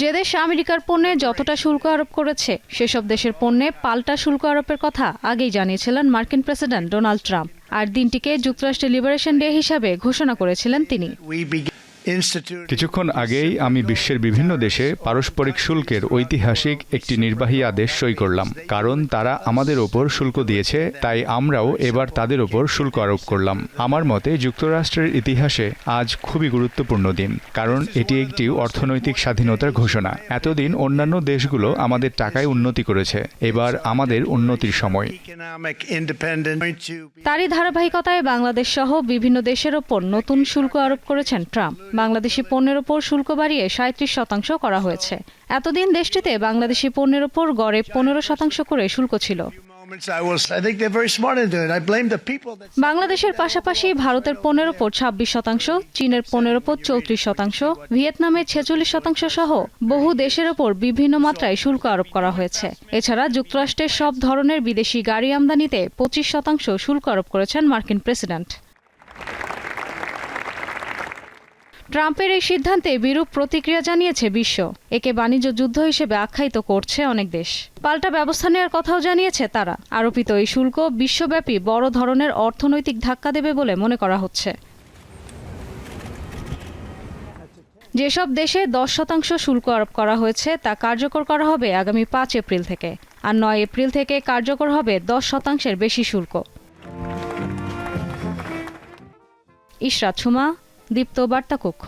যে দেশ আমেরিকার পণ্যে যতটা শুল্ক আরোপ করেছে, সেসব দেশের পণ্যে পাল্টা শুল্ক আরোপের কথা আগেই জানিয়েছিলেন মার্কিন প্রেসিডেন্ট ডোনাল্ড ট্রাম্প। আর দিনটিকে যুক্তরাষ্ট্রের লিবারেশন ডে হিসাবে ঘোষণা করেছিলেন তিনি। কিছুক্ষণ আগেই আমি বিশ্বের বিভিন্ন দেশে পারস্পরিক শুল্কের ঐতিহাসিক একটি নির্বাহী আদেশ সই করলাম। কারণ তারা আমাদের ওপর শুল্ক দিয়েছে তাই আমরাও এবার তাদের ওপর শুল্ক আরোপ করলাম। আমার মতে যুক্তরাষ্ট্রের ইতিহাসে আজ খুবই গুরুত্বপূর্ণ দিন কারণ এটি একটি অর্থনৈতিক স্বাধীনতার ঘোষণা। এতদিন অন্যান্য দেশগুলো আমাদের টাকায় উন্নতি করেছে এবার আমাদের উন্নতির সময়। তারই ধারাবাহিকতায় বাংলাদেশ সহ বিভিন্ন দেশের ওপর নতুন শুল্ক আরোপ করেছেন ট্রাম্প। বাংলাদেশি পণ্যের ওপর শুল্ক বাড়িয়ে সাঁত্রিশ শতাংশ করা হয়েছে। এতদিন দেশটিতে বাংলাদেশি পণ্যের ওপর গড়ে পনেরো শতাংশ করে শুল্ক ছিল। বাংলাদেশের পাশাপাশি ভারতের পণ্যের ওপর ছাব্বিশ শতাংশ, চীনের পণ্যের ওপর চৌত্রিশ শতাংশ, ভিয়েতনামের ছেচল্লিশ শতাংশ সহ বহু দেশের ওপর বিভিন্ন মাত্রায় শুল্ক আরোপ করা হয়েছে। এছাড়া যুক্তরাষ্ট্রের সব ধরনের বিদেশি গাড়ি আমদানিতে পঁচিশ শতাংশ শুল্ক আরোপ করেছেন মার্কিন প্রেসিডেন্ট। ট্রাম্পের এই সিদ্ধান্তে বিরূপ প্রতিক্রিয়া জানিয়েছে বিশ্ব। একে বাণিজ্য যুদ্ধ হিসেবে আখ্যায়িত করছে অনেক দেশ। পাল্টা ব্যবস্থা নেওয়ার কথাও জানিয়েছে তারা। আরোপিত এই শুল্ক বিশ্বব্যাপী বড় ধরনের অর্থনৈতিক ধাক্কা দেবে বলে মনে করা হচ্ছে। যেসব দেশে দশ শতাংশ শুল্ক আরোপ করা হয়েছে, তা কার্যকর করা হবে আগামী পাঁচ এপ্রিল থেকে। আর নয় এপ্রিল থেকে কার্যকর হবে দশ শতাংশের বেশি শুল্ক। ইশরাত ছুমা দীপ্ত বার্তা কক্ষ